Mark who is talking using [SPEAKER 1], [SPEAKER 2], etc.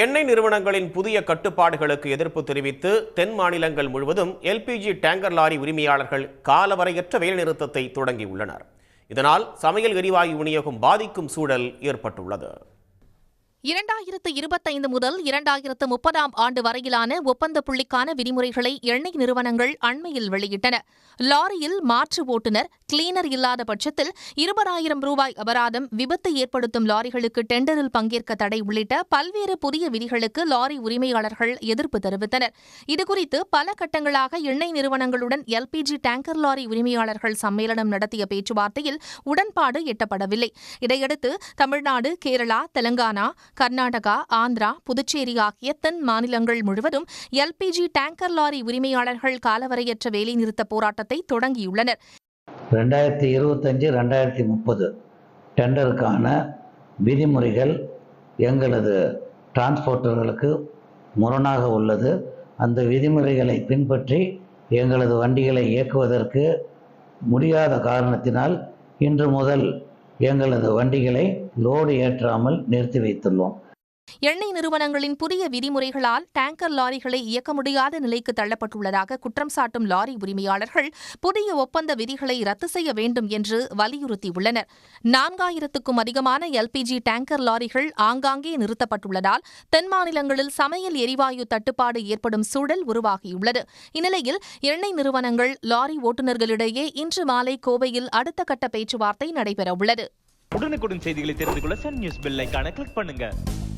[SPEAKER 1] எண்ணெய் நிறுவனங்களின் புதிய கட்டுப்பாடுகளுக்கு எதிர்ப்பு தெரிவித்து தென் மாநிலங்கள் முழுவதும் எல்பிஜி டேங்கர் லாரி உரிமையாளர்கள் காலவரையற்ற வேலைநிறுத்தத்தை தொடங்கியுள்ளனர். இதனால் சமையல் எரிவாயு விநியோகம் பாதிக்கும் சூழல் ஏற்பட்டுள்ளது.
[SPEAKER 2] இரண்டாயிரத்து இருபத்தைந்து முதல் இரண்டாயிரத்து முப்பதாம் ஆண்டு வரையிலான ஒப்பந்த புள்ளிக்கான விதிமுறைகளை எண்ணெய் நிறுவனங்கள் அண்மையில் வெளியிட்டன. லாரியில் மாற்று ஓட்டுநர் கிளீனர் இல்லாத பட்சத்தில் இருபதாயிரம் ரூபாய் அபராதம் விபத்து ஏற்படுத்தும் லாரிகளுக்கு டெண்டரில் பங்கேற்க தடை உள்ளிட்ட பல்வேறு புதிய விதிகளுக்கு லாரி உரிமையாளர்கள் எதிர்ப்பு தெரிவித்தனர். இதுகுறித்து பல கட்டங்களாக எண்ணெய் நிறுவனங்களுடன் எல்பிஜி டேங்கர் லாரி உரிமையாளர்கள் சம்மேளனம் நடத்திய பேச்சுவார்த்தையில் உடன்பாடு எட்டப்படவில்லை. இதையடுத்து தமிழ்நாடு கேரளா தெலங்கானா கர்நாடகா ஆந்திரா புதுச்சேரி ஆகிய தென் மாநிலங்கள் முழுவதும் எல்பிஜி டேங்கர் லாரி உரிமையாளர்கள் காலவரையற்ற வேலைநிறுத்த போராட்டத்தை தொடங்கியுள்ளனர்.
[SPEAKER 3] ரெண்டாயிரத்தி இருபத்தஞ்சு ரெண்டாயிரத்தி முப்பது டெண்டருக்கான விதிமுறைகள் எங்களது டிரான்ஸ்போர்ட்டர்களுக்கு முரணாக உள்ளது. அந்த விதிமுறைகளை பின்பற்றி எங்களது வண்டிகளை இயக்குவதற்கு முடியாத காரணத்தினால் இன்று முதல் எங்களது வண்டிகளை லோடு ஏற்றாமல் நிறுத்தி வைத்துள்ளோம்.
[SPEAKER 2] எண்ணெய் நிறுவனங்களின் புதிய விதிமுறைகளால் டேங்கர் லாரிகளை இயக்க முடியாத நிலைக்கு தள்ளப்பட்டுள்ளதாக குற்றம் சாட்டும் லாரி உரிமையாளர்கள் புதிய ஒப்பந்த விதிகளை ரத்து செய்ய வேண்டும் என்று வலியுறுத்தியுள்ளனர். நான்காயிரத்துக்கும் அதிகமான எல்பிஜி டேங்கர் லாரிகள் ஆங்காங்கே நிறுத்தப்பட்டுள்ளதால் தென் மாநிலங்களில் சமையல் எரிவாயு தட்டுப்பாடு ஏற்படும் சூழல் உருவாகியுள்ளது. இந்நிலையில் எண்ணெய் நிறுவனங்கள் லாரி ஓட்டுநர்களிடையே இன்று மாலை கோவையில் அடுத்த கட்ட பேச்சுவார்த்தை நடைபெறவுள்ளது.
[SPEAKER 4] உடனுக்குடன் செய்திகளை தெரிந்து கொள்ள சன் நியூஸ் பெல் கிளிக் பண்ணுங்க.